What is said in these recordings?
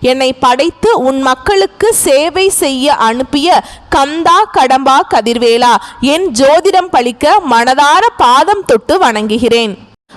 என்னை படைத்து உன் மக்களுக்கு சேவை செய்ய அனுப்பிய கந்தா கடம்பா கதிர்வேலா என் ஜோதிடம் பழிக்க மனதார பாதம் தொட்டு வணங்குகிறேன்.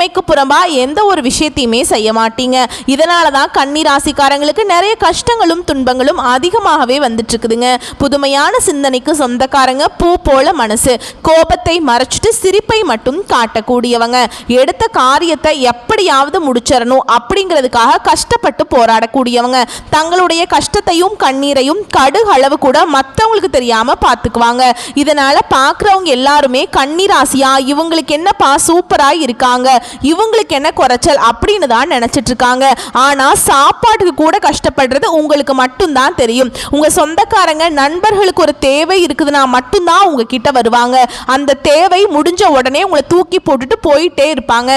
உண்மைக்கு புறம்பா எந்த ஒரு விஷயத்தையுமே செய்ய மாட்டீங்க. இதனால தான் கன்னி ராசிக்காரங்களுக்கு நிறைய கஷ்டங்களும் துன்பங்களும் அதிகமாகவே வந்துட்டு இருக்குதுங்க புதுமையான சிந்தனைக்கு சொந்தக்காரங்க பூ போல மனசு கோபத்தை மறைச்சிட்டு சிரிப்பை மட்டும் காட்டக்கூடியவங்க. எடுத்த காரியத்தை எப்படியாவது முடிச்சிடணும் அப்படிங்கிறதுக்காக கஷ்டப்பட்டு போராடக்கூடியவங்க. தங்களுடைய கஷ்டத்தையும் கண்ணீரையும் கடுகு அளவு கூட மற்றவங்களுக்கு தெரியாம பார்த்துக்குவாங்க இதனால பார்க்குறவங்க எல்லாருமே கண்ணீராசியா இவங்களுக்கு என்னப்பா சூப்பராக இருக்காங்க. இவங்களுக்கு என்ன குறைச்சல் அப்படின்னு தான் நினச்சிட்டு இருக்காங்க ஆனால் சாப்பாட்டுக்கு கூட கஷ்டப்படுறது உங்களுக்கு மட்டும்தான் தெரியும். உங்கள் சொந்தக்காரங்க நண்பர்களுக்கு ஒரு தேவை இருக்குதுன்னா மட்டும்தான் உங்ககிட்ட வருவாங்க. அந்த தேவை முடிஞ்ச உடனே உங்களை தூக்கி போட்டுட்டு போயிட்டே இருப்பாங்க.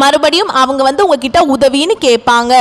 மறுபடியும் அவங்க வந்து உங்ககிட்ட உதவின்னு கேட்பாங்க.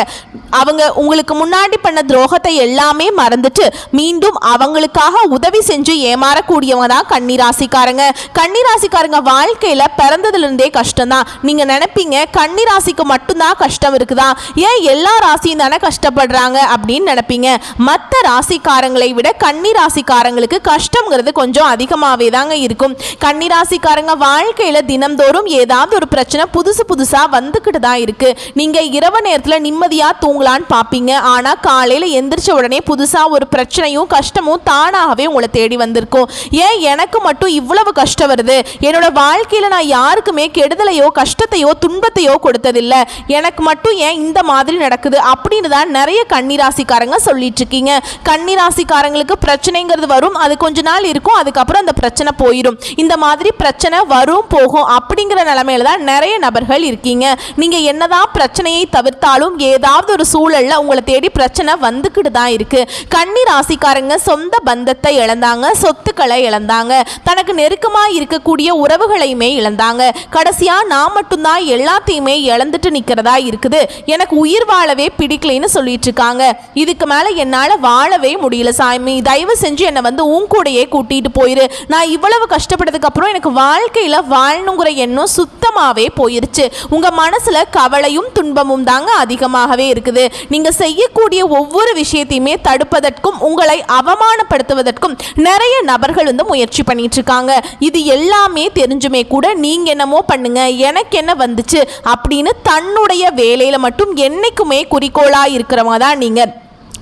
அவங்க உங்களுக்கு முன்னாடி பண்ண துரோகத்தை எல்லாமே மறந்துட்டு மீண்டும் அவங்களுக்காக உதவி செஞ்சு ஏமாறக்கூடியவங்க தான் கன்னிராசிக்காரங்க. கன்னிராசிக்காரங்க வாழ்க்கையில் பிறந்ததுலேருந்தே கஷ்டம்தான். நீங்கள் நினைப்பீங்க கன்னிராசிக்கு மட்டும்தான் கஷ்டம் இருக்குதா? ஏன் எல்லா ராசியும் தானே கஷ்டப்படுறாங்க அப்படின்னு நினைப்பீங்க. மற்ற ராசிக்காரங்களை விட கன்னிராசிக்காரங்களுக்கு கஷ்டங்கிறது கொஞ்சம் அதிகமாகவே தாங்க இருக்கும். கன்னிராசிக்காரங்க வாழ்க்கையில் தினம்தோறும் ஏதாவது ஒரு பிரச்சனை புதுசு புதுசாக வந்துக்கிட்டு தான் இருக்கு. நீங்கள் இரவு நேரத்தில் நிம்மதியாக தூங்கலான்னு பார்ப்பீங்க. ஆனால் காலையில் எந்திரிச்ச உடனே புதுசாக ஒரு பிரச்சனையும் கஷ்டமும் தானாகவே உங்களை தேடி வந்திருக்கும். ஏன் எனக்கு மட்டும் இவ்வளவு கஷ்டம் வருது? என்னோட வாழ்க்கையில் நான் யாருக்குமே கெடுதலையோ கஷ்டத்தையோ துன்பத்தையோ கொடுத்ததில்ல. எனக்கு மட்டும் ஏன் இந்த மாதிரி நடக்குது? அப்படின்னு தான் நிறைய கன்னிராசிக்காரங்க சொல்லிட்டு இருக்கீங்க. கன்னிராசிக்காரங்களுக்கு பிரச்சனைங்கிறது வரும். அது கொஞ்ச நாள் இருக்கும். அதுக்கப்புறம் அந்த பிரச்சனை போயிடும் இந்த மாதிரி பிரச்சனை வரும் போகும் அப்படிங்கிற நிலமையில தான் நிறைய நபர்கள் இருக்கீங்க. நீங்க என்னதான் பிரச்சனையை தவிர்த்தாலும் ஏதாவது ஒரு சூழலில் உங்களை தேடி பிரச்சனை வந்துக்கிட்டு தான் இருக்குது கன்னி ராசிக்காரங்க சொந்த பந்தத்தை இழந்தாங்க சொத்துக்களை இழந்தாங்க தனக்கு நெருக்கமாக இருக்கக்கூடிய உறவுகளையுமே இழந்தாங்க. கடைசியாக நான் மட்டும்தான் எல்லாத்தையுமே இழந்துட்டு நிற்கிறதா இருக்குது. எனக்கு உயிர் வாழவே பிடிக்கலைன்னு சொல்லிட்டு இருக்காங்க. இதுக்கு மேலே என்னால் வாழவே முடியல சாமி. தயவு செஞ்சு என்னை வந்து உன் கூடயே கூட்டிகிட்டு போயிரு. நான் இவ்வளவு கஷ்டப்பட்டதுக்கப்புறம் எனக்கு வாழ்க்கையில் வாழணுங்கிற எண்ணம் சுத்தமாகவே போயிருச்சு. உங்கள் மனசில் கவலையும் துன்பமும் தாங்க அதிகமாகவே இருக்குது. நீங்க செய்யக்கூடிய ஒவ்வொரு விஷயத்தையுமே தடுப்பதற்கும் உங்களை அவமானப்படுத்துவதற்கும் நிறைய நபர்கள் வந்து முயற்சி பண்ணிட்டு இருக்காங்க இது எல்லாமே தெரிஞ்சுமே கூட நீங்க என்னமோ பண்ணுங்க எனக்கு என்ன வந்துச்சு அப்படின்னு தன்னுடைய வேலையில மட்டும் என்னைக்குமே குறிக்கோளா இருக்கிறவங்க தான் நீங்க.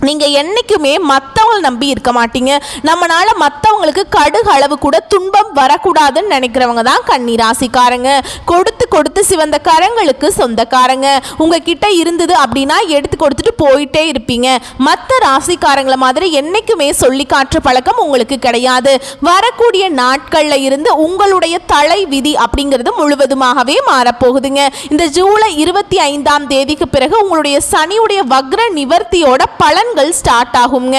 நீங்கள் என்றைக்குமே மற்றவங்களை நம்பி இருக்க மாட்டீங்க. நம்மளால் மற்றவங்களுக்கு கடுகு அளவு கூட துன்பம் வரக்கூடாதுன்னு நினைக்கிறவங்க தான் கன்னி ராசிக்காரங்க கொடுத்து கொடுத்து சிவந்த கரங்களுக்கு சொந்தக்காரங்க. உங்ககிட்ட இருந்தது அப்படின்னா எடுத்து கொடுத்துட்டு போயிட்டே இருப்பீங்க. மற்ற ராசிக்காரங்களை மாதிரி என்றைக்குமே சொல்லி காற்று பழக்கம் உங்களுக்கு கிடையாது. வரக்கூடிய நாட்களில் இருந்து உங்களுடைய தலை விதி அப்படிங்கிறது முழுவதுமாகவே மாறப்போகுதுங்க. இந்த ஜூலை இருபத்தி ஐந்தாம் தேதிக்கு பிறகு உங்களுடைய சனியுடைய வக்ர நிவர்த்தியோட பலன் பலன்கள் ஸ்டார்ட் ஆகுங்க.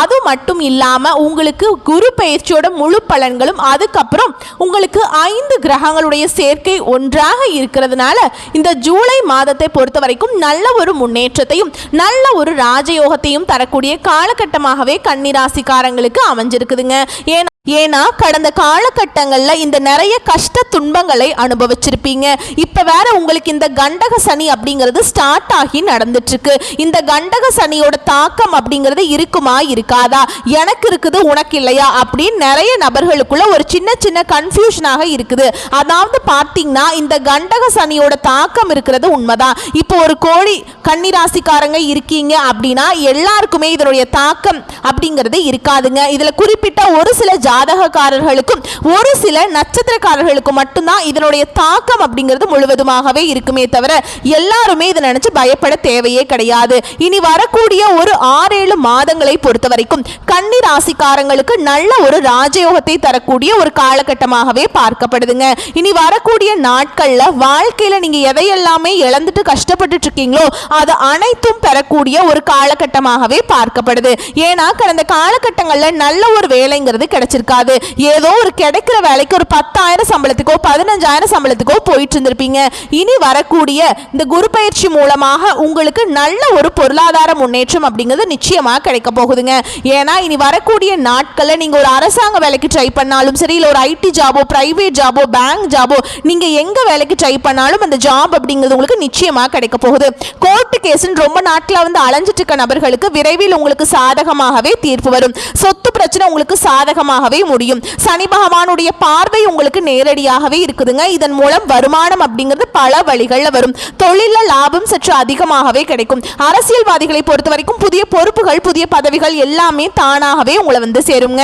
அது மட்டும் இல்லாம உங்களுக்கு குரு பயிற்சியோட முழு பலன்களும் அதுக்கப்புறம் உங்களுக்கு ஐந்து கிரகங்களுடைய சேர்க்கை ஒன்றாக இருக்கிறதுனால இந்த ஜூலை மாதத்தை பொறுத்த வரைக்கும் நல்ல ஒரு முன்னேற்றத்தையும் நல்ல ஒரு ராஜயோகத்தையும் தரக்கூடிய காலகட்டமாகவே கன்னிராசிக்காரங்களுக்கு அமைஞ்சிருக்குதுங்க. ஏன்னா ஏன்னா கடந்த காலகட்டங்களில் இந்த நிறைய கஷ்ட துன்பங்களை அனுபவிச்சிருப்பீங்க. இப்போ வேற உங்களுக்கு இந்த கண்டக சனி அப்படிங்கிறது ஸ்டார்ட் ஆகி நடந்துட்டு இருக்கு இந்த கண்டக சனியோட தாக்கம் தாக்கம் அப்படிங்கிறது இருக்குமா இருக்காதா? எனக்கு இருக்குது உனக்கு இல்லையா? அப்படின்னு நிறைய நபர்களுக்குள்ள ஒரு சின்ன சின்ன கன்ஃபியூஷனாக இருக்குது. அதாவது பார்த்தீங்கன்னா இந்த கண்டக சனியோட தாக்கம் இருக்கிறது உண்மைதான். இப்போ ஒரு கோழி கன்னிராசிக்காரங்க இருக்கீங்க அப்படின்னா எல்லாருக்குமே இதனுடைய தாக்கம் அப்படிங்கிறது இருக்காதுங்க. இதில் குறிப்பிட்ட ஒரு சில ஜாதகக்காரர்களுக்கும் ஒரு சில நட்சத்திரக்காரர்களுக்கும் மட்டும்தான் இதனுடைய தாக்கம் அப்படிங்கிறது முழுவதுமாகவே இருக்குமே தவிர எல்லாருமே இதை நினச்சி பயப்பட தேவையே கிடையாது. இனி வரக்கூடிய ஒரு ஆறேழு மாதங்களை பொறுத்த வரைக்கும் கன்னி ராசிக்காரங்களுக்கு நல்ல ஒரு ராஜயோகத்தை தரக்கூடிய ஒரு காலகட்டமாகவே பார்க்கப்படுதுங்க. இனி வரக்கூடிய நாட்கள்ல வாழ்க்கையில நீங்க எதையெல்லாமே இழந்துட்டு கஷ்டப்பட்டுட்டு இருக்கீங்களோ அது அனைத்தும் பெறக்கூடிய ஒரு காலகட்டமாகவே பார்க்கப்படுது. ஏன்னா கடந்த காலகட்டங்கள்ல நல்ல ஒரு வேலைங்கிறது கிடைச்சிருக்காது. ஏதோ ஒரு கிடைக்கிற வேலைக்கு ஒரு பத்தாயிரம் சம்பளத்துக்கோ பதினஞ்சாயிரம் சம்பளத்துக்கோ போயிட்டு இருந்திருப்பீங்க இனி வரக்கூடிய இந்த குரு பயிற்சி மூலமாக உங்களுக்கு நல்ல ஒரு பொருளாதார முன்னேற்றம் அப்படிங்கிறது நிச்சயமா கிடைக்க போகுதுங்க. ஏன்னா இனி வரக்கூடிய நாட்களில் நீங்கள் ஒரு அரசாங்க வேலைக்கு ட்ரை பண்ணாலும் சரி இல்லை ஒரு ஐடி ஜாபோ ப்ரைவேட் ஜாபோ பேங்க் ஜாபோ நீங்க எங்க வேலைக்கு ட்ரை பண்ணாலும் அந்த ஜாப் அப்படிங்கிறது உங்களுக்கு நிச்சயமாக கிடைக்க போகுது. கோர்ட்டு கேஸ்ன்னு ரொம்ப நாட்டில் வந்து அலைஞ்சிட்டு இருக்க நபர்களுக்கு விரைவில் உங்களுக்கு சாதகமாகவே தீர்ப்பு வரும். சொத்து பிரச்சனை உங்களுக்கு சாதகமாகவே முடியும். சனி பகவானுடைய பார்வை உங்களுக்கு நேரடியாகவே இருக்குதுங்க. இதன் மூலம் வருமானம் அப்படிங்கிறது பல வழிகளில் வரும். தொழில லாபம் சற்று அதிகமாகவே கிடைக்கும். அரசியல்வாதிகளை பொறுத்த வரைக்கும் புதிய பொறுப்புகள் புதிய பதவிகள் எல்லாமே தானாகவே உங்களை வந்து சேருங்க.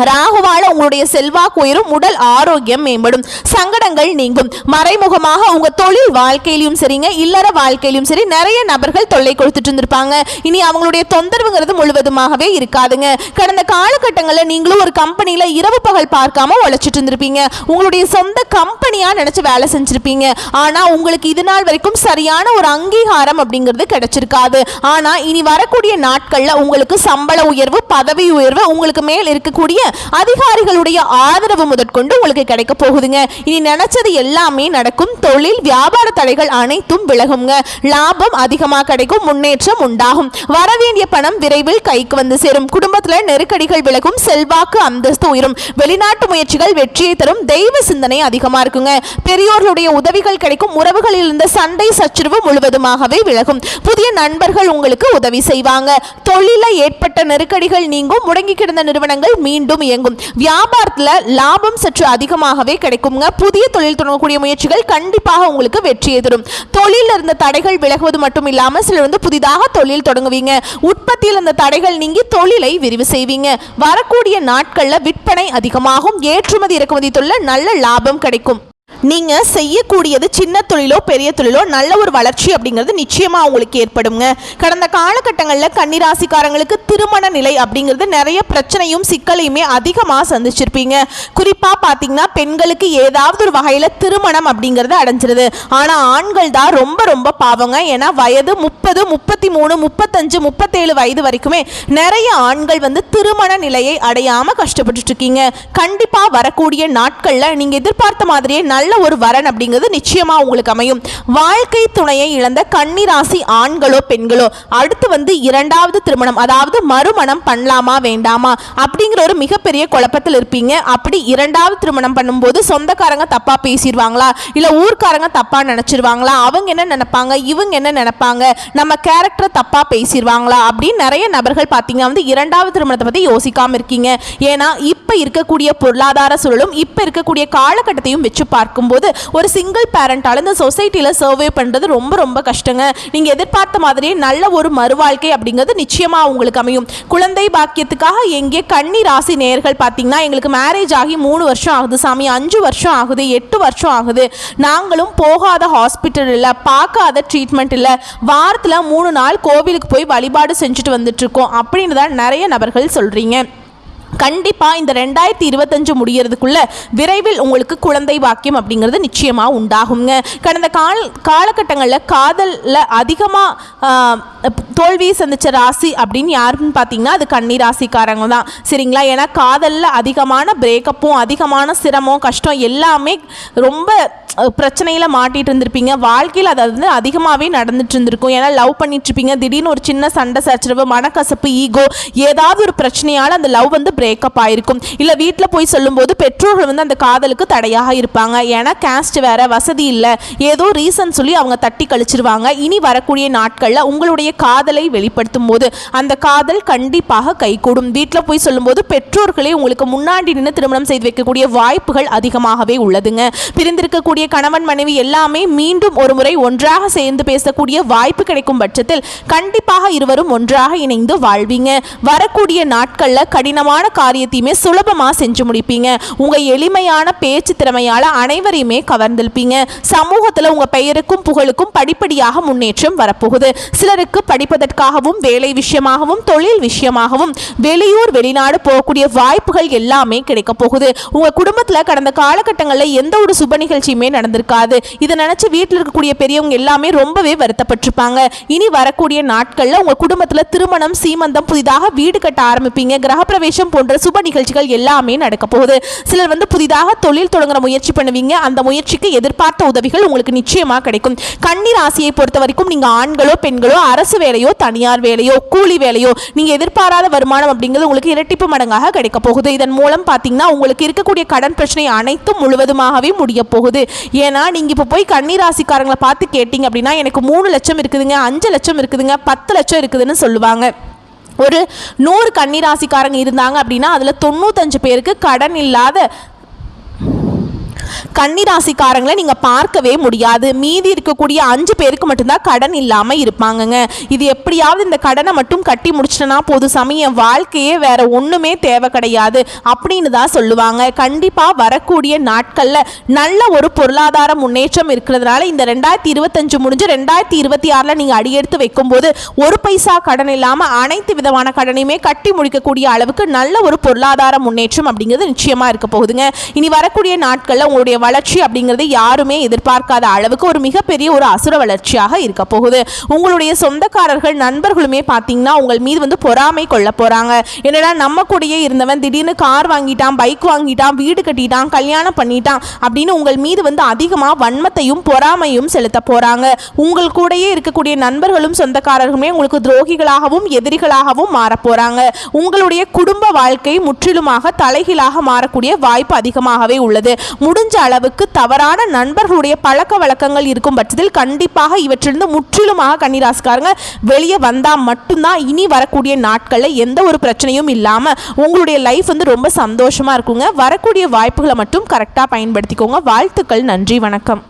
ராகுவால உங்களுடைய செல்வாக்கு உயரும் உடல் ஆரோக்கியம் மேம்படும். சங்கடங்கள் நீங்கும். மறைமுகமாக உங்க தொழில் வாழ்க்கையிலும் சரிங்க இல்லற வாழ்க்கையிலும் சரி நிறைய நபர்கள் தொல்லை கொடுத்துட்டு இருந்திருப்பாங்க. இனி அவங்களுடைய தொந்தரவுங்கிறது முழுவதுமாகவே இருக்காதுங்க. கடந்த காலகட்டங்களில் நீங்களும் ஒரு கம்பெனியில் இரவு பகல் பார்க்காம உழைச்சிட்டு இருந்திருப்பீங்க. உங்களுடைய சொந்த கம்பெனியா நினைச்சு வேலை செஞ்சிருப்பீங்க. ஆனா உங்களுக்கு இது நாள் வரைக்கும் சரியான ஒரு அங்கீகாரம் அப்படிங்கிறது கிடைச்சிருக்காது. ஆனா இனி வரக்கூடிய நாட்கள்ல உங்களுக்கு சம்பள உயர்வு பதவி உயர்வு உங்களுக்கு மேல் இருக்கக்கூடிய அதிகாரிகளுடைய ஆதரவு முதற்கொண்டு உங்களுக்கு கிடைக்க போகுதுங்க. இனி நினைச்சது எல்லாமே நடக்கும். தொழில் வியாபார தடைகள் அனைத்தும் விலகுங்க. லாபம் அதிகமாக கிடைக்கும் முன்னேற்றம் உண்டாகும். வரவேண்டிய பணம் விரைவில் கைக்கு வந்து சேரும். குடும்பத்துல நெருக்கடிகள் விலகும் செல்வாக்கு அந்தஸ்து உயரும். வெளிநாட்டு முயற்சிகள் வெற்றியை தரும். தெய்வ சிந்தனை அதிகமா இருக்குங்க. பெரியோர்களுடைய உதவிகள் கிடைக்கும். உறவுகளில் இருந்த சண்டை சச்சுருவு முழுவதுமாகவே விலகும். புதிய நண்பர்கள் உங்களுக்கு உதவி செய்வாங்க. தொழில ஏற்பட்ட நெருக்கடிகள் நீங்கும். முடங்கி கிடந்த நிறுவனங்கள் மீண்டும் இயங்கும். வியாபாரத்தில் லாபம் சற்று அதிகமாகவே கிடைக்குங்க. புதிய தொழில் தொடங்கக்கூடிய முயற்சிகள் கண்டிப்பாக உங்களுக்கு வெற்றியை தரும் தொழிலில் இருந்த தடைகள் விலகுவது மட்டும் இல்லாம சிலர் வந்து புதிதாக தொழில் தொடங்குவீங்க. உற்பத்தியில் இருந்த தடைகள் நீங்கி தொழிலை விரிவு செய்வீங்க. வரக்கூடிய நாட்களில் விற்பனை அதிகமாகும். ஏற்றுமதி இறக்குமதி தொழில நல்ல லாபம் கிடைக்கும். நீங்க செய்யக்கூடியது சின்ன தொழிலோ பெரிய தொழிலோ நல்ல ஒரு வளர்ச்சி அப்படிங்கிறது நிச்சயமா உங்களுக்கு ஏற்படுங்க. கடந்த காலகட்டங்களில் கன்னிராசிக்காரங்களுக்கு திருமண நிலை அப்படிங்கிறது நிறைய பிரச்சனையும் சிக்கலையுமே அதிகமாக சந்திச்சிருப்பீங்க. குறிப்பா பார்த்தீங்கன்னா பெண்களுக்கு ஏதாவது ஒரு வகையில் திருமணம் அப்படிங்கிறது அடைஞ்சிருது. ஆனால் ஆண்கள் தான் ரொம்ப ரொம்ப பாவங்க. ஏன்னா வயது முப்பது முப்பத்தி மூணு முப்பத்தஞ்சு முப்பத்தேழு வயது வரைக்குமே நிறைய ஆண்கள் வந்து திருமண நிலையை அடையாம கஷ்டப்பட்டுட்டு இருக்கீங்க. கண்டிப்பா வரக்கூடிய நாட்கள்ல நீங்க எதிர்பார்த்த மாதிரியே நல்ல ஒரு வரன் அப்படிங்கிறது நிச்சயமா உங்களுக்கு அமையும். வாழ்க்கை துணையை இழந்த கன்னிராசி ஆண்களோ பெண்களோ அடுத்து வந்து இரண்டாவது திருமணம் அதாவது மறுமணம் பண்ணலாமா வேண்டாமா அப்படிங்கிற ஒரு மிகப்பெரிய குழப்பத்தில் இருப்பீங்க. அப்படி இரண்டாவது திருமணம் பண்ணும்போது சொந்தக்காரங்க தப்பா பேசிடுவாங்களா? இல்ல ஊர்க்காரங்க தப்பா நினைச்சிருவாங்களா? அவங்க என்ன நினைப்பாங்க? இவங்க என்ன நினைப்பாங்க? நம்ம கேரக்டர் தப்பா பேசிடுவாங்களா? அப்படின்னு நிறைய நபர்கள் பார்த்தீங்க வந்து இரண்டாவது திருமணத்தை பத்தி யோசிக்காமல் இருக்கீங்க. ஏன்னா இப்ப இருக்கக்கூடிய பொருளாதார சூழலும் இப்ப இருக்கக்கூடிய காலகட்டத்தையும் வச்சு பார்க்கும் பார்க்கும்போது ஒரு சிங்கிள் பேரண்டால் இந்த சொசைட்டியில் சர்வே பண்ணுறது ரொம்ப ரொம்ப கஷ்டங்க. நீங்கள் எதிர்பார்த்த மாதிரியே நல்ல ஒரு மறுவாழ்க்கை அப்படிங்கிறது நிச்சயமாக உங்களுக்கு அமையும். குழந்தை பாக்கியத்துக்காக எங்கே கன்னி ராசி நேர்கள் பார்த்தீங்கன்னா எங்களுக்கு மேரேஜ் ஆகி மூணு வருஷம் ஆகுது சாமி. அஞ்சு வருஷம் ஆகுது எட்டு வருஷம் ஆகுது. நாங்களும் போகாத ஹாஸ்பிட்டல் இல்லை பார்க்காத ட்ரீட்மெண்ட் இல்லை. வாரத்தில் மூணு நாள் கோவிலுக்கு போய் வழிபாடு செஞ்சுட்டு வந்துட்டு இருக்கோம் அப்படின்னு தான் நிறைய நபர்கள் சொல்கிறீங்க கண்டிப்பாக இந்த ரெண்டாயிரத்தி இருபத்தஞ்சு முடியறதுக்குள்ள விரைவில் உங்களுக்கு குழந்தை வாக்கியம் அப்படிங்கிறது நிச்சயமாக உண்டாகுங்க கடந்த கால காலகட்டங்களில் காதலில் அதிகமாக தோல்வியை சந்தித்த ராசி அப்படின்னு யாருன்னு பார்த்தீங்கன்னா அது கன்னி ராசிக்காரங்க தான். சரிங்களா? ஏன்னா காதலில் அதிகமான பிரேக்கப்பும் அதிகமான சிரமம் கஷ்டம் எல்லாமே ரொம்ப பிரச்சனையில் மாட்டிகிட்டு இருந்திருப்பீங்க. வாழ்க்கையில் அது வந்து அதிகமாகவே நடந்துட்டு இருந்திருக்கும் ஏன்னா லவ் பண்ணிட்டுருப்பீங்க. திடீர்னு ஒரு சின்ன சண்டை சச்சரவு மனக்கசப்பு ஈகோ ஏதாவது ஒரு பிரச்சனையால் அந்த லவ் வந்து பிரேக்கப் ஆயிருக்கும். இல்லை வீட்டில் போய் சொல்லும்போது பெற்றோர்கள் வந்து அந்த காதலுக்கு தடையாக இருப்பாங்க. ஏன்னா கேஸ்ட் வேறு வசதி இல்லை. ஏதோ ரீசன் சொல்லி அவங்க தட்டி கழிச்சிருவாங்க. இனி வரக்கூடிய நாட்களில் உங்களுடைய காதலை வெளிப்படுத்தும் போது அந்த காதல் கண்டிப்பாக கைகூடும். வீட்டில் போய் சொல்லும்போது பெற்றோர்களே உங்களுக்கு முன்னாடி நின்று திருமணம் செய்து வைக்கக்கூடிய வாய்ப்புகள் அதிகமாகவே உள்ளதுங்க. பிரிந்திருக்கக்கூடிய கணவன் மனைவி எல்லாமே மீண்டும் ஒரு முறை ஒன்றாக சேர்ந்து பேசக்கூடிய வாய்ப்பு கிடைக்கும் பட்சத்தில் கண்டிப்பாக இருவரும் ஒன்றாக இணைந்து வாழ்வீங்க. வரக்கூடிய நாட்களில் கடினமான காரியத்தையுமே சுலபமாக செஞ்சு முடிப்பீங்க. உங்கள் எளிமையான பேச்சு திறமையால் அனைவரையுமே கவர்ந்திருப்பீங்க. சமூகத்தில் உங்கள் பெயருக்கும் புகழுக்கும் படிப்படியாக முன்னேற்றம் வரப்போகுது. சிலருக்கு படிப்பதற்காகவும் வேலை விஷயமாகவும் தொழில் விஷயமாகவும் வெளியூர் வெளிநாடு போகக்கூடிய வாய்ப்புகள் எல்லாமே கிடைக்க போகுது. உங்கள் குடும்பத்தில் கடந்த காலகட்டங்களில் எந்த ஒரு சுப நிகழ்ச்சியுமே நடந்திருக்காது. இதை நினச்சி வீட்டில் இருக்கக்கூடிய பெரியவங்க எல்லாமே ரொம்பவே வருத்தப்பட்டிருப்பாங்க. இனி வரக்கூடிய நாட்களில் உங்கள் குடும்பத்தில் திருமணம் சீமந்தம் புதிதாக வீடு கட்ட ஆரம்பிப்பீங்க. கிரகப்பிரவேசம் போன்ற சுப நிகழ்ச்சிகள் எல்லாமே நடக்க போகுது. சிலர் வந்து புதிதாக தொழில் தொடங்குற முயற்சி பண்ணுவீங்க. அந்த முயற்சிக்கு எதிர்பார்த்த உதவிகள் உங்களுக்கு நிச்சயமாக கிடைக்கும். கன்னி ராசியை பொறுத்த வரைக்கும் நீங்கள் ஆண்களோ பெண்களோ அரசு வேலையோ தனியார் வேலையோ கூலி வேலையோ நீங்கள் எதிர்பாராத வருமானம் அப்படிங்கிறது உங்களுக்கு இரட்டிப்பு மடங்காக கிடைக்க போகுது. இதன் மூலம் பார்த்தீங்கன்னா உங்களுக்கு இருக்கக்கூடிய கடன் பிரச்சனை அனைத்தும் முழுவதுமாகவே முடிய போகுது. ஏன்னா நீங்கள் இப்போ போய் கன்னி ராசிக்காரங்களை பார்த்து கேட்டிங்க அப்படின்னா எனக்கு மூணு லட்சம் இருக்குதுங்க அஞ்சு லட்சம் இருக்குதுங்க பத்து லட்சம் இருக்குதுன்னு சொல்லுவாங்க. ஒரு நூறு கன்னி ராசிக்காரங்க இருந்தாங்க அப்படின்னா அதில் தொண்ணூத்தஞ்சு பேருக்கு கடன் இல்லாத கன்னிராசிக்காரங்களை நீங்கள் பார்க்கவே முடியாது. மீதி இருக்கக்கூடிய அஞ்சு பேருக்கு மட்டும்தான் கடன் இல்லாமல் இருப்பாங்கங்க. இது எப்படியாவது இந்த கடனை மட்டும் கட்டி முடிச்சிட்டனா பொது சமயம் வாழ்க்கையே வேற ஒன்றுமே தேவை கிடையாது அப்படின்னு தான் சொல்லுவாங்க. கண்டிப்பாக வரக்கூடிய நாட்களில் நல்ல ஒரு பொருளாதார முன்னேற்றம் இருக்கிறதுனால இந்த ரெண்டாயிரத்தி இருபத்தஞ்சு முடிஞ்சு ரெண்டாயிரத்தி இருபத்தி ஆறில் நீங்கள் அடியெடுத்து வைக்கும்போது ஒரு பைசா கடன் இல்லாமல் அனைத்து விதமான கடனையுமே கட்டி முடிக்கக்கூடிய அளவுக்கு நல்ல ஒரு பொருளாதார முன்னேற்றம் அப்படிங்கிறது நிச்சயமாக இருக்க போகுதுங்க. இனி வரக்கூடிய நாட்களில் அவங்களுடைய வளர்ச்சி அப்படிங்கிறது யாருமே எதிர்பார்க்காத அளவுக்கு ஒரு மிகப்பெரிய ஒரு அசுர வளர்ச்சியாக இருக்க போகுது. உங்களுடைய சொந்தக்காரர்கள் நண்பர்களுமே பார்த்தீங்கன்னா உங்கள் மீது வந்து பொறாமை கொள்ள போகிறாங்க என்னடா நம்ம கூடயே இருந்தவன் திடீர்னு கார் வாங்கிட்டான் பைக் வாங்கிட்டான் வீடு கட்டிட்டான் கல்யாணம் பண்ணிட்டான் அப்படின்னு உங்கள் மீது வந்து அதிகமாக வன்மத்தையும் பொறாமையும் செலுத்த போகிறாங்க உங்கள் கூடயே இருக்கக்கூடிய நண்பர்களும் சொந்தக்காரர்களுமே உங்களுக்கு துரோகிகளாகவும் எதிரிகளாகவும் மாறப் போகிறாங்க உங்களுடைய குடும்ப வாழ்க்கை முற்றிலுமாக தலைகீழாக மாறக்கூடிய வாய்ப்பு அதிகமாகவே உள்ளது. முடிஞ்ச அளவுக்கு தவறான நண்பர்களுடைய பழக்க வழக்கங்கள் இருக்கும் பட்சத்தில் கண்டிப்பாக இவற்றிலிருந்து முற்றிலுமாக கன்னிராசிக்காரங்க வெளியே வந்தால் மட்டும்தான் இனி வரக்கூடிய நாட்களில் எந்த ஒரு பிரச்சனையும் இல்லாமல் உங்களுடைய லைஃப் வந்து ரொம்ப சந்தோஷமாக இருக்குங்க. வரக்கூடிய வாய்ப்புகளை மட்டும் கரெக்டாக பயன்படுத்திக்கோங்க. வாழ்த்துக்கள். நன்றி. வணக்கம்.